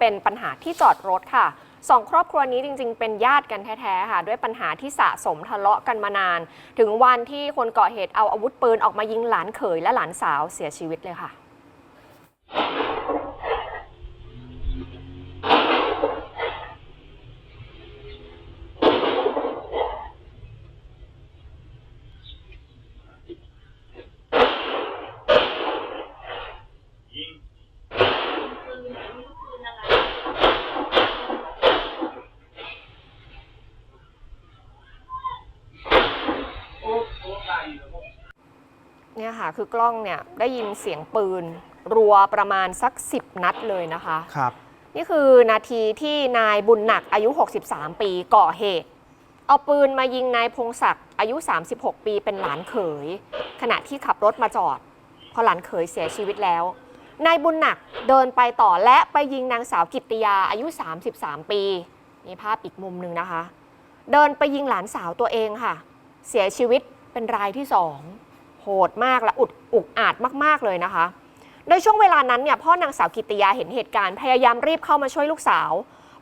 เป็นปัญหาที่จอดรถค่ะสองครอบครัวนี้จริง ๆ เป็นญาติกันแท้ๆ ค่ะ ด้วยปัญหาที่สะสมทะเลาะกันมานาน ถึงวันที่คนก่อเหตุเอาอาวุธปืนออกมายิงหลานเขยและหลานสาวเสียชีวิตเลยค่ะ เนี่ยค่ะ คือกล้องเนี่ยได้ยินเสียงปืน รัวประมาณสัก 10 นัดเลยนะคะ ครับ นี่คือนาทีที่นายบุญหนักอายุ 63 ปีก่อเหตุ เอาปืนมายิงนายพงศักดิ์อายุ 36 ปีเป็นหลานเขย ขณะที่ขับรถมาจอด พอหลานเขยเสียชีวิตแล้ว นายบุญหนักเดินไปต่อและไปยิงนางสาวกิตติยาอายุ 33 ปีนี่ภาพอีกมุมหนึ่งนะคะ เดินไปยิงหลานสาวตัวเองค่ะ เสียชีวิตเป็นรายที่สอง โหดมากและอุดอุกอาจมาก ๆ เลยนะคะ โดยช่วงเวลานั้นเนี่ยพ่อนางสาวกิตติยาเห็นเหตุการณ์พยายามรีบเข้ามาช่วยลูกสาว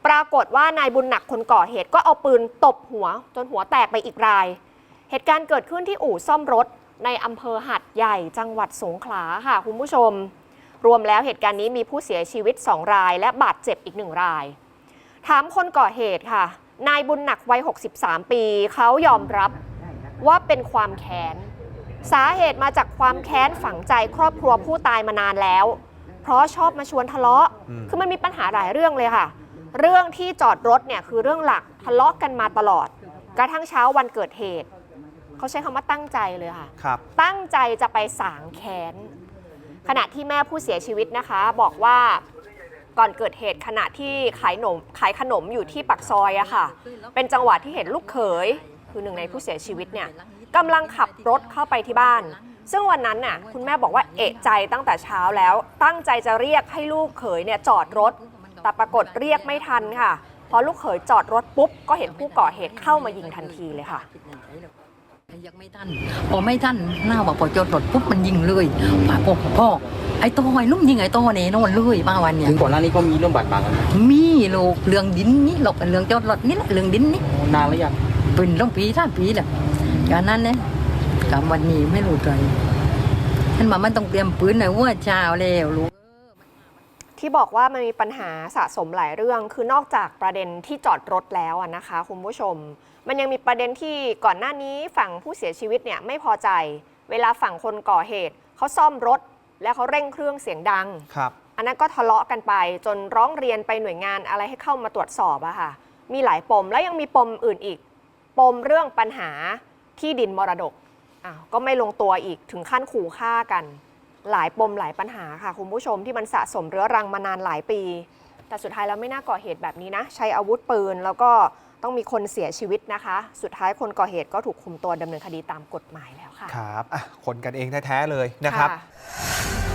ปรากฏว่านายบุญหนักคนก่อเหตุก็เอาปืนตบหัว จนหัวแตกไปอีกราย เหตุการณ์เกิดขึ้นที่อู่ซ่อมรถ ในอำเภอหัดใหญ่จังหวัดสงขลาค่ะคุณผู้ชม รวมแล้วเหตุการณ์นี้มีผู้เสียชีวิต 2 ราย และบาดเจ็บอีกหนึ่งราย ถามคนก่อเหตุค่ะ นายบุญหนักวัย 63 ปีเขายอมรับว่าเป็นความแค้น สาเหตุมาจากความแค้นฝังใจครอบครัวผู้ตายมานานแล้ว เพราะชอบมาชวนทะเลาะ อืม คือมันมีปัญหาหลายเรื่องเลยค่ะ เรื่องที่จอดรถเนี่ยคือเรื่องหลักทะเลาะกันมาตลอด กระทั่งเช้าวันเกิดเหตุ เขาใช้คำว่าตั้งใจเลยค่ะ ครับ ตั้งใจจะไปสางแค้น ขณะที่แม่ผู้เสียชีวิตนะคะ บอกว่าก่อนเกิดเหตุขณะที่ขายขนมขายขนมอยู่ที่ปักซอยอะค่ะ เป็นจังหวะที่เห็นลูกเขย คือหนึ่งในผู้เสียชีวิตเนี่ย กำลังขับรถเข้าไปที่บ้าน ซึ่งวันนั้นน่ะคุณแม่บอกว่าเอะใจตั้งแต่เช้าแล้ว ตั้งใจจะเรียกให้ลูกเขยเนี่ยจอดรถ แต่ปรากฏเรียกไม่ทันค่ะ พอลูกเขยจอดรถปุ๊บ ก็เห็นผู้ก่อเหตุเข้ามายิงทันทีเลยค่ะยังไม่ทันพอไม่ทันหน้าบอกพอจอดรถปุ๊บมันยิงเลยป้าพ่อพ่อไอ้ต้อยลุ่มยิงไอ้ต้อเนี่ยนอนเลยมาวันเนี่ยถึงก่อนหน้านี้ก็มีเรื่องบาดหมางกันมีโลกเรื่องดินนี่หลอกเรื่องจอดรถนี่แหละเรื่องดินนี่นานแล้วยังเป็นต้องปีท่านปีแหละ การนั้นเนี่ยกับวันนี้ไม่รู้ใจท่านมามันต้องเตรียมปืนหน่อยว่าเช้าแล้วลูกที่บอกว่ามันมีปัญหาสะสมหลายเรื่อง คือนอกจากประเด็นที่จอดรถแล้วอะนะคะ คุณผู้ชม มันยังมีประเด็นที่ก่อนหน้านี้ฝั่งผู้เสียชีวิตเนี่ยไม่พอใจ เวลาฝั่งคนก่อเหตุเขาซ่อมรถ แล้วเขาเร่งเครื่องเสียงดังครับอันนั้นก็ทะเลาะกันไปจนร้องเรียนไปหน่วยงานอะไรให้เข้ามาตรวจสอบอะค่ะ มีหลายปมแล้วยังมีปมอื่นอีก ปมเรื่องปัญหา ที่ดินมรดกอ้าวก็ไม่ลงตัวอีกถึงขั้นขู่ฆ่ากัน หลายปมหลายปัญหาค่ะคุณผู้ชมที่มันสะสมเรื้อรังมานานหลายปี แต่สุดท้ายแล้วไม่น่าก่อเหตุแบบนี้นะ ใช้อาวุธปืนแล้วก็ต้องมีคนเสียชีวิตนะคะ สุดท้ายคนก่อเหตุก็ถูกคุมตัวดำเนินคดีตามกฎหมายแล้วค่ะ ครับอะคนกันเองแท้ ๆ เลยนะครับ ค่ะ